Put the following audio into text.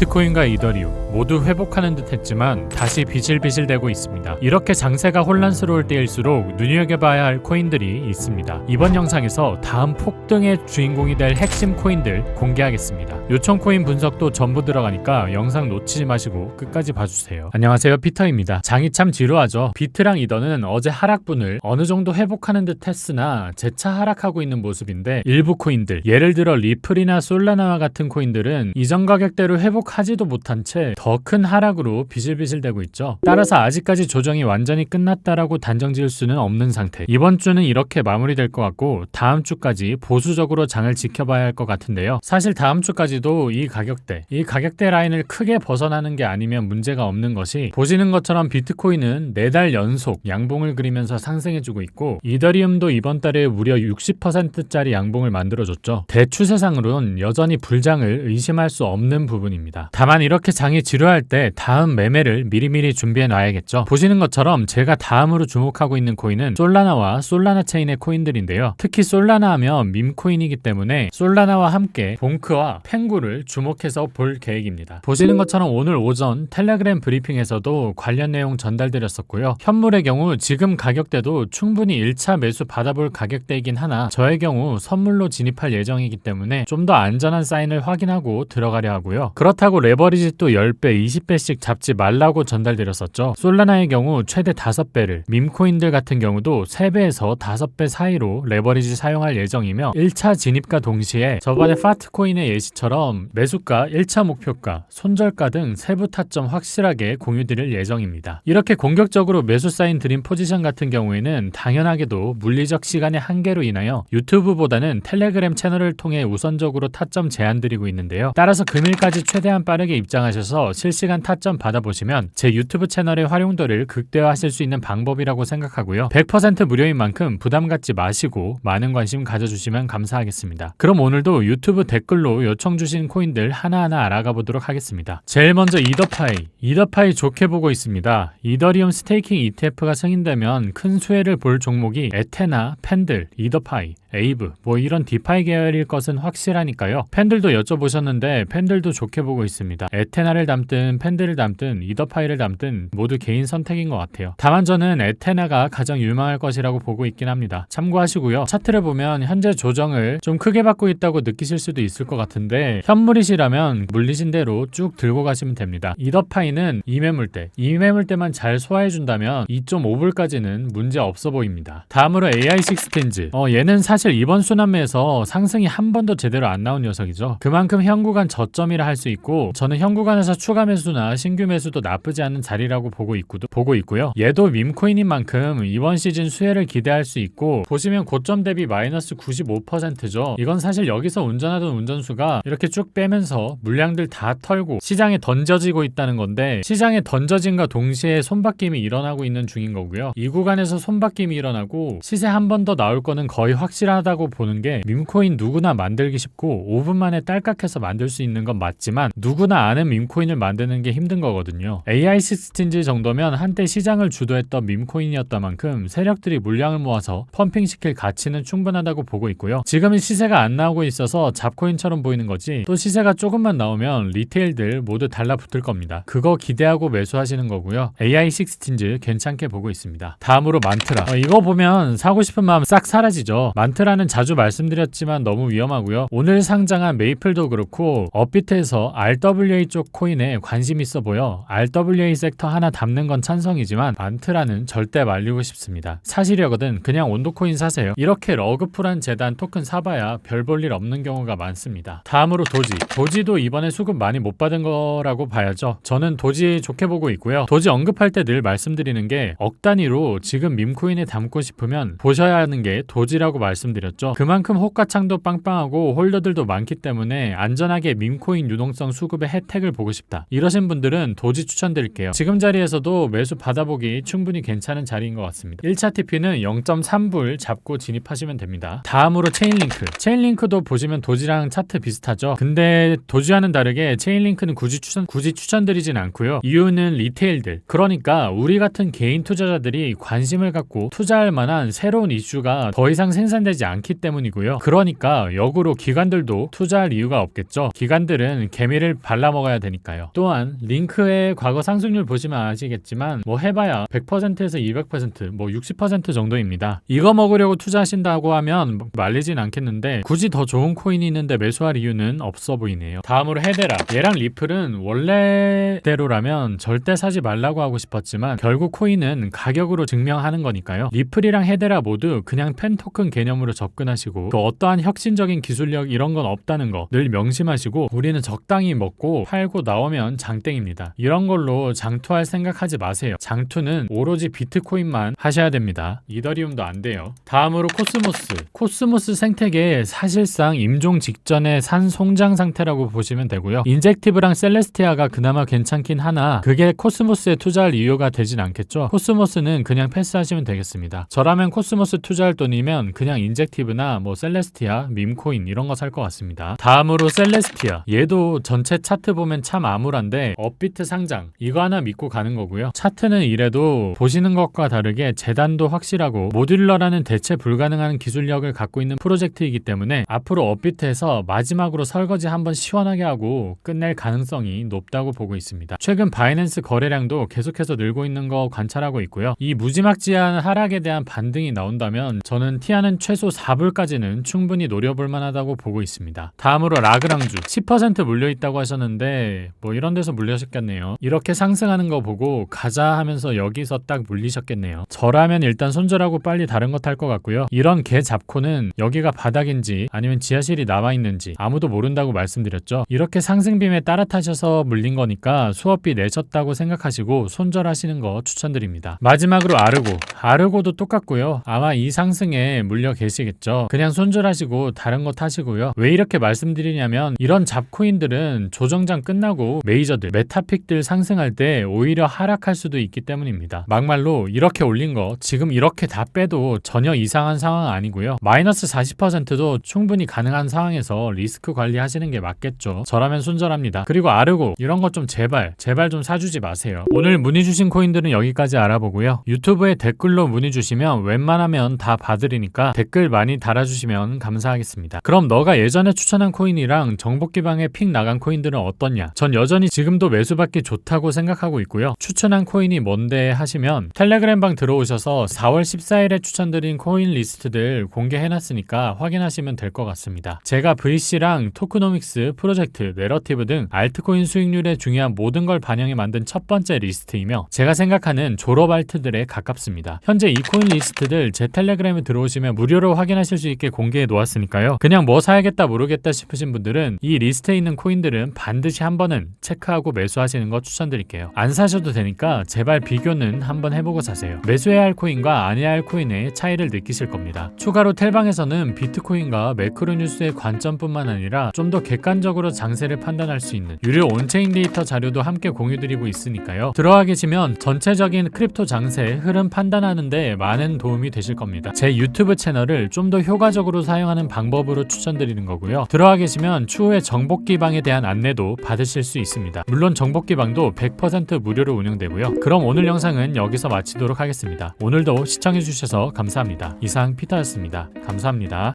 비트코인과 이더리움 모두 회복하는 듯 했지만 다시 비실비실대고 있습니다. 이렇게 장세가 혼란스러울 때일수록 눈여겨봐야 할 코인들이 있습니다. 이번 영상에서 다음 폭등의 주인공이 될 핵심 코인들 공개하겠습니다. 요청 코인 분석도 전부 들어가니까 영상 놓치지 마시고 끝까지 봐주세요. 안녕하세요 피터입니다. 장이 참 지루하죠. 비트랑 이더는 어제 하락분을 어느 정도 회복하는 듯 했으나 재차 하락하고 있는 모습인데 일부 코인들 예를 들어 리플이나 솔라나와 같은 코인들은 이전 가격대로 회복하지도 못한 채더 큰 하락으로 비실비실대고 있죠. 따라서 아직까지 조정이 완전히 끝났다라고 단정 지을 수는 없는 상태. 이번 주는 이렇게 마무리될 것 같고 다음 주까지 보수적으로 장을 지켜봐야 할 것 같은데요. 사실 다음 주까지도 이 가격대, 이 가격대 라인을 크게 벗어나는 게 아니면 문제가 없는 것이 보시는 것처럼 비트코인은 네달 연속 양봉을 그리면서 상승해주고 있고 이더리움도 이번 달에 무려 60%짜리 양봉을 만들어줬죠. 대추세상으론 여전히 불장을 의심할 수 없는 부분입니다. 다만 이렇게 장이 지루할 때 다음 매매를 미리미리 준비해 놔야겠죠. 보시는 것처럼 제가 다음으로 주목하고 있는 코인은 솔라나와 솔라나 체인의 코인들인데요. 특히 솔라나 하면 밈코인이기 때문에 솔라나와 함께 봉크와 펭구를 주목해서 볼 계획입니다. 보시는 것처럼 오늘 오전 텔레그램 브리핑에서도 관련 내용 전달드렸었고요. 현물의 경우 지금 가격대도 충분히 1차 매수 받아볼 가격대이긴 하나 저의 경우 선물로 진입할 예정이기 때문에 좀 더 안전한 사인을 확인하고 들어가려 하고요. 그렇다고 레버리지 또 10 배, 20배씩 잡지 말라고 전달드렸었죠. 솔라나의 경우 최대 5배를, 밈코인들 같은 경우도 3배에서 5배 사이로 레버리지 사용할 예정이며 1차 진입과 동시에 저번에 파트코인의 예시처럼 매수가, 1차 목표가, 손절가 등 세부 타점 확실하게 공유드릴 예정입니다. 이렇게 공격적으로 매수 사인 드린 포지션 같은 경우에는 당연하게도 물리적 시간의 한계로 인하여 유튜브보다는 텔레그램 채널을 통해 우선적으로 타점 제안 드리고 있는데요. 따라서 금일까지 최대한 빠르게 입장하셔서 실시간 타점 받아보시면 제 유튜브 채널의 활용도를 극대화하실 수 있는 방법이라고 생각하고요. 100% 무료인 만큼 부담 갖지 마시고 많은 관심 가져주시면 감사하겠습니다. 그럼 오늘도 유튜브 댓글로 요청 주신 코인들 하나하나 알아가 보도록 하겠습니다. 제일 먼저 이더파이. 이더파이 좋게 보고 있습니다. 이더리움 스테이킹 ETF가 승인되면 큰 수혜를 볼 종목이 에테나, 팬들, 이더파이, 에이브 뭐 이런 디파이 계열일 것은 확실하니까요. 팬들도 여쭤보셨는데 팬들도 좋게 보고 있습니다. 에테나를 담든 팬들을 담든 이더파이를 담든 모두 개인 선택인 것 같아요. 다만 저는 에테나가 가장 유망할 것이라고 보고 있긴 합니다. 참고하시고요. 차트를 보면 현재 조정을 좀 크게 받고 있다고 느끼실 수도 있을 것 같은데 현물이시라면 물리신 대로 쭉 들고 가시면 됩니다. 이더파이는 이매물대, 이매물대만 잘 소화해준다면 2.5불까지는 문제 없어 보입니다. 다음으로 AI16틴즈. 어, 얘는 사실 이번 순환매에서 상승이 한 번도 제대로 안 나온 녀석이죠. 그만큼 현 구간 저점이라 할 수 있고 저는 현 구간에서 추가 매수나 신규 매수도 나쁘지 않은 자리라고 보고 있고 보고 있고요. 얘도 밈코인인 만큼 이번 시즌 수혜를 기대할 수 있고 보시면 고점 대비 마이너스 95%죠. 이건 사실 여기서 운전하던 운전수가 이렇게 쭉 빼면서 물량들 다 털고 시장에 던져지고 있다는 건데 시장에 던져진과 동시에 손바뀜이 일어나고 있는 중인 거고요. 이 구간에서 손바뀜이 일어나고 시세 한 번 더 나올 거는 거의 확실 하다고 보는 게 밈코인 누구나 만들기 쉽고 5분 만에 딸깍해서 만들 수 있는 건 맞지만 누구나 아는 밈코인을 만드는 게 힘든 거거든요. AI16 정도면 한때 시장을 주도했던 밈코인이었다 만큼 세력들이 물량을 모아서 펌핑시킬 가치는 충분하다고 보고 있고요. 지금은 시세가 안 나오고 있어서 잡코인처럼 보이는 거지 또 시세가 조금만 나오면 리테일들 모두 달라붙을 겁니다. 그거 기대하고 매수하시는 거고요. AI16 괜찮게 보고 있습니다. 다음으로 만트라. 어, 이거 보면 사고 싶은 마음 싹 사라지죠. 만트 라는 자주 말씀드렸지만 너무 위험하고요. 오늘 상장한 메이플도 그렇고 업비트에서 RWA 쪽 코인에 관심 있어 보여 RWA 섹터 하나 담는 건 찬성이지만 만트라는 절대 말리고 싶습니다. 사실이거든 그냥 온도코인 사세요. 이렇게 러그풀한 재단 토큰 사봐야 별 볼 일 없는 경우가 많습니다. 다음으로 도지. 도지도 이번에 수급 많이 못 받은 거라고 봐야죠. 저는 도지 좋게 보고 있고요. 도지 언급할 때 늘 말씀드리는 게 억 단위로 지금 밈코인에 담고 싶으면 보셔야 하는 게 도지라고 말씀 드렸죠. 그만큼 호가창도 빵빵하고 홀더들도 많기 때문에 안전하게 밈코인 유동성 수급의 혜택을 보고 싶다. 이러신 분들은 도지 추천드릴게요. 지금 자리에서도 매수 받아보기 충분히 괜찮은 자리인 것 같습니다. 1차 TP는 0.3불 잡고 진입하시면 됩니다. 다음으로 체인링크. 체인링크도 보시면 도지랑 차트 비슷하죠. 근데 도지와는 다르게 체인링크는 굳이 추천 굳이 추천드리진 않고요. 이유는 리테일들. 그러니까 우리 같은 개인 투자자들이 관심을 갖고 투자할 만한 새로운 이슈가 더 이상 생산되지 떨어지지 않기 때문이고요. 그러니까 역으로 기관들도 투자할 이유가 없겠죠. 기관들은 개미를 발라먹어야 되니까요. 또한 링크의 과거 상승률 보시면 아시겠지만 뭐 해봐야 100%에서 200%, 뭐 60% 정도입니다. 이거 먹으려고 투자하신다고 하면 뭐 말리진 않겠는데 굳이 더 좋은 코인이 있는데 매수할 이유는 없어 보이네요. 다음으로 헤데라. 얘랑 리플은 원래대로라면 절대 사지 말라고 하고 싶었지만 결국 코인은 가격으로 증명하는 거니까요. 리플이랑 헤데라 모두 그냥 펜 토큰 개념으로 접근하시고 또 어떠한 혁신적인 기술력 이런 건 없다는 거 늘 명심하시고 우리는 적당히 먹고 팔고 나오면 장땡입니다. 이런 걸로 장투할 생각하지 마세요. 장투는 오로지 비트코인만 하셔야 됩니다. 이더리움도 안 돼요. 다음으로 코스모스. 코스모스 생태계에 사실상 임종 직전의 산 송장 상태라고 보시면 되고요. 인젝티브랑 셀레스티아가 그나마 괜찮긴 하나 그게 코스모스에 투자할 이유가 되진 않겠죠. 코스모스는 그냥 패스하시면 되겠습니다. 저라면 코스모스 투자할 돈이면 그냥 인젝티브나 뭐 셀레스티아, 밈코인 이런 거 살 것 같습니다. 다음으로 셀레스티아. 얘도 전체 차트 보면 참 암울한데 업비트 상장 이거 하나 믿고 가는 거고요. 차트는 이래도 보시는 것과 다르게 재단도 확실하고 모듈러라는 대체 불가능한 기술력을 갖고 있는 프로젝트이기 때문에 앞으로 업비트에서 마지막으로 설거지 한번 시원하게 하고 끝낼 가능성이 높다고 보고 있습니다. 최근 바이낸스 거래량도 계속해서 늘고 있는 거 관찰하고 있고요. 이 무지막지한 하락에 대한 반등이 나온다면 저는 티아는 최소 4불까지는 충분히 노려볼 만하다고 보고 있습니다. 다음으로 라그랑주 10% 물려 있다고 하셨는데 뭐 이런 데서 물려셨겠네요. 이렇게 상승하는 거 보고 가자 하면서 여기서 딱 물리셨겠네요. 저라면 일단 손절하고 빨리 다른 거 탈 것 같고요. 이런 개 잡코는 여기가 바닥인지 아니면 지하실이 남아 있는지 아무도 모른다고 말씀드렸죠. 이렇게 상승빔에 따라 타셔서 물린 거니까 수업비 내셨다고 생각하시고 손절하시는 거 추천드립니다. 마지막으로 아르고 아르고도 똑같고요. 아마 이 상승에 물려 계 시겠죠. 그냥 손절하시고 다른 거 타시고요. 왜 이렇게 말씀드리냐면 이런 잡코인들은 조정장 끝나고 메이저들 메타픽들 상승할 때 오히려 하락할 수도 있기 때문입니다. 막말로 이렇게 올린 거 지금 이렇게 다 빼도 전혀 이상한 상황 아니고요. 마이너스 40%도 충분히 가능한 상황에서 리스크 관리하시는 게 맞겠죠. 저라면 손절합니다. 그리고 아르고 이런 거좀 제발 제발 좀 사주지 마세요. 오늘 문의 주신 코인들은 여기까지 알아보고요. 유튜브에 댓글로 문의 주시면 웬만하면 다 봐드리니까 댓글 많이 달아주시면 감사하겠습니다. 그럼 너가 예전에 추천한 코인이랑 정복기방에 픽 나간 코인들은 어떻냐? 전 여전히 지금도 매수받기 좋다고 생각하고 있고요. 추천한 코인이 뭔데 하시면 텔레그램방 들어오셔서 4월 14일에 추천드린 코인 리스트들 공개해놨으니까 확인하시면 될 것 같습니다. 제가 VC랑 토크노믹스, 프로젝트, 내러티브 등 알트코인 수익률에 중요한 모든 걸 반영해 만든 첫 번째 리스트이며 제가 생각하는 졸업 알트들에 가깝습니다. 현재 이 코인 리스트들 제 텔레그램에 들어오시면 무료로 확인하실 수 있게 공개해 놓았으니까요. 그냥 뭐 사야겠다 모르겠다 싶으신 분들은 이 리스트에 있는 코인들은 반드시 한 번은 체크하고 매수하시는 거 추천드릴게요. 안 사셔도 되니까 제발 비교는 한번 해보고 사세요. 매수해야 할 코인과 안 해야 할 코인의 차이를 느끼실 겁니다. 추가로 텔방에서는 비트코인과 매크로 뉴스의 관점뿐만 아니라 좀 더 객관적으로 장세를 판단할 수 있는 유료 온체인 데이터 자료도 함께 공유드리고 있으니까요. 들어와 계시면 전체적인 크립토 장세 흐름 판단하는데 많은 도움이 되실 겁니다. 제 유튜브 채널 을 좀 더 효과적으로 사용하는 방법으로 추천드리는 거고요. 들어와 계시면 추후에 정복기방에 대한 안내도 받으실 수 있습니다. 물론 정복기방도 100% 무료로 운영되고요. 그럼 오늘 영상은 여기서 마치도록 하겠습니다. 오늘도 시청해주셔서 감사합니다. 이상 피터였습니다. 감사합니다.